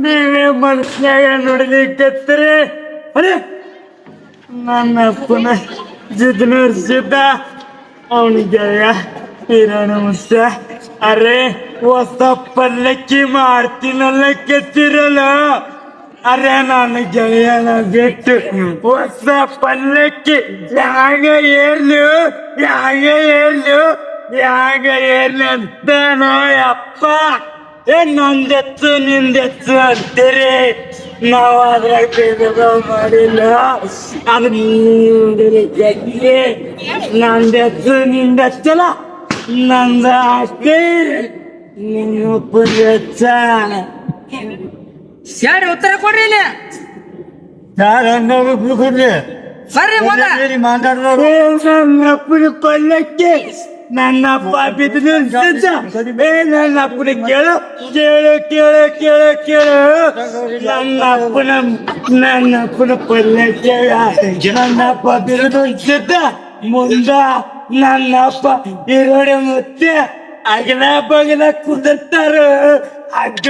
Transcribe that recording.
ನೀವೇ ಮನುಷ್ಯಾಗ ನೋಡ್ಲಿಕ್ಕತ್ತೀರಿ ಅರೆ ನನ್ನ ಅಪ್ಪನ ಜಿದ್ನರ್ಸಿದ್ದ ಅವನಿಗೆ ಹಿರಣ ಮುಸ್ತ ಅರೆ ಹೊಸ ಪಲ್ಲಕ್ಕಿ ಮಾಡ್ತೀನಲ್ಲ ಕೆತ್ತಿರಲ್ಲ. ಅರೆ ನಾನು ಗೆಳೆಯನ ಬಿಟ್ಟು ಹೊಸ ಪಲ್ಲಕ್ಕಿ ಯಾಗ ಏರ್ಲು ಯಾಗ ಏರ್ಲು ಯಾಗ ಏರ್ಲು ಅಂತಾನೋ ಅಪ್ಪ ಏ ನಂದೆತ್ತು ನಿಂದೆತ್ತು ಅಂತೀರಿ ನಾವು ಅದ್ರಾಗ ಭೇದ ಭಾವ ಮಾಡಿಲ್ಲ ಅದು ನೀಡಿರಿ ಜಗ್ಗಿ ನಂದೆತ್ತು ನಿಂದೆತ್ತಲ್ಲ ನಂದ ಅಷ್ಟೇ ನಿನ್ನಪ್ಪ ಹೆಚ್ಚ ಯಾರು ಉತ್ತರ ಕೊಡ್ರಿ ಇಲ್ಲಿ? ಯಾರನ್ನ ಬರ್ರಿ ಮುಂದ ಮಾತಾಡೋರು ನನ್ನ ಅಪ್ಪನ ಪಲ್ಲಕ್ಕೆ ನನ್ನ ಅಪ್ಪ ಬಿದ್ದು ನನ್ನ ಅಪ್ಪನ ಕೇಳು. ಕೇಳು ಕೇಳು ಕೇಳು ಕೇಳು. ನನ್ನ ಅಪ್ಪನ ನನ್ನ ಅಪ್ಪನ ಪಲ್ಲಕ್ಕೆ ನನ್ನ ಅಪ್ಪ ಬಿದ್ದು ಮುಂದ ನನ್ನ ಅಪ್ಪ ಈರೋಡೆ ಮುತ್ತೆ ಅಗಲ ಬಗಲ ಕುದತ್ತಾರ ಅಗ್ಗ.